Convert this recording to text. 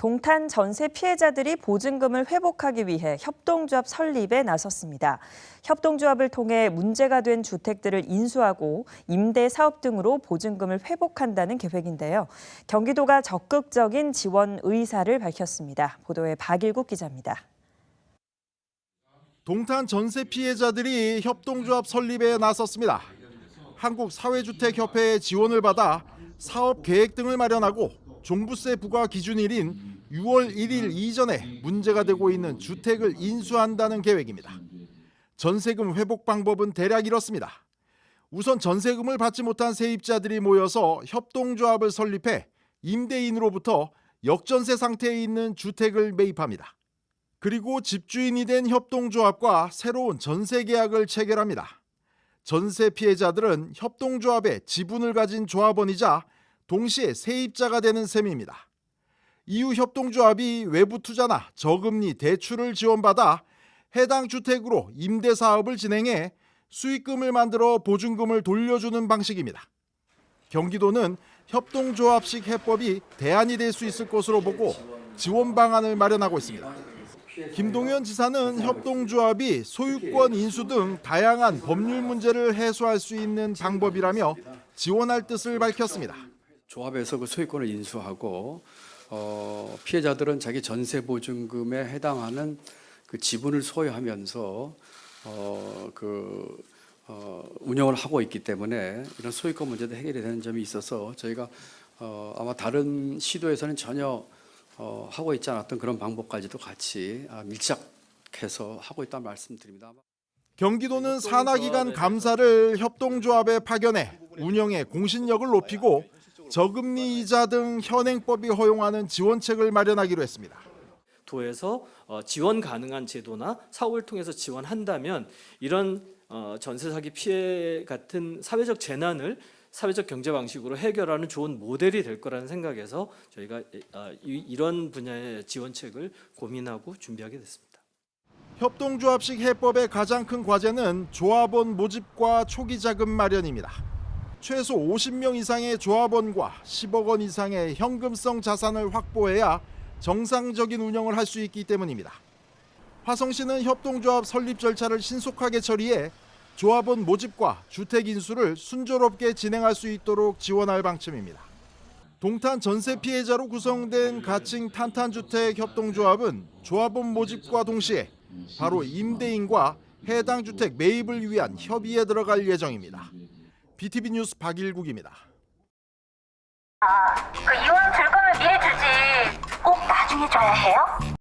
동탄 전세 피해자들이 보증금을 회복하기 위해 협동조합 설립에 나섰습니다. 협동조합을 통해 문제가 된 주택들을 인수하고 임대 사업 등으로 보증금을 회복한다는 계획인데요. 경기도가 적극적인 지원 의사를 밝혔습니다. 보도에 박일국 기자입니다. 동탄 전세 피해자들이 협동조합 설립에 나섰습니다. 한국사회주택협회의 지원을 받아 사업 계획 등을 마련하고 종부세 부과 기준일인 6월 1일 이전에 문제가 되고 있는 주택을 인수한다는 계획입니다. 전세금 회복 방법은 대략 이렇습니다. 우선 전세금을 받지 못한 세입자들이 모여서 협동조합을 설립해 임대인으로부터 역전세 상태에 있는 주택을 매입합니다. 그리고 집주인이 된 협동조합과 새로운 전세 계약을 체결합니다. 전세 피해자들은 협동조합의 지분을 가진 조합원이자 동시에 세입자가 되는 셈입니다. 이후 협동조합이 외부 투자나 저금리 대출을 지원받아 해당 주택으로 임대 사업을 진행해 수익금을 만들어 보증금을 돌려주는 방식입니다. 경기도는 협동조합식 해법이 대안이 될 수 있을 것으로 보고 지원 방안을 마련하고 있습니다. 김동연 지사는 협동조합이 소유권 인수 등 다양한 법률 문제를 해소할 수 있는 방법이라며 지원할 뜻을 밝혔습니다. 조합에서 그 소유권을 인수하고 어, 피해자들은 자기 전세 보증금에 해당하는 그 지분을 소유하면서 어, 그 어, 운영을 하고 있기 때문에 이런 소유권 문제도 해결이 되는 점이 있어서 저희가 어, 아마 다른 시도에서는 전혀 어, 하고 있지 않았던 그런 방법까지도 같이 아, 밀착해서 하고 있다는 말씀드립니다. 경기도는 산하기관 감사를 협동조합에 파견해 운영의 공신력을 높이고 저금리 이자 등 현행법이 허용하는 지원책을 마련하기로 했습니다. 도에서 어, 지원 가능한 제도나 사업을 통해서 지원한다면 이런 어, 전세 사기 피해 같은 사회적 재난을 사회적 경제 방식으로 해결하는 좋은 모델이 될 거라는 생각에서 저희가 어, 이- 이런 분야의 지원책을 고민하고 준비하게 됐습니다. 협동조합식 해법의 가장 큰 과제는 조합원 모집과 초기 자금 마련입니다. 최소 50명 이상의 조합원과 10억 원 이상의 현금성 자산을 확보해야 정상적인 운영을 할 수 있기 때문입니다. 화성시는 협동조합 설립 절차를 신속하게 처리해 조합원 모집과 주택 인수를 순조롭게 진행할 수 있도록 지원할 방침입니다. 동탄 전세 피해자로 구성된 가칭 탄탄주택 협동조합은 조합원 모집과 동시에 바로 임대인과 해당 주택 매입을 위한 협의에 들어갈 예정입니다. BTV 뉴스 박일국입니다. 그 이왕 줄 거면 미리 주지. 꼭 나중에 줘야 해요?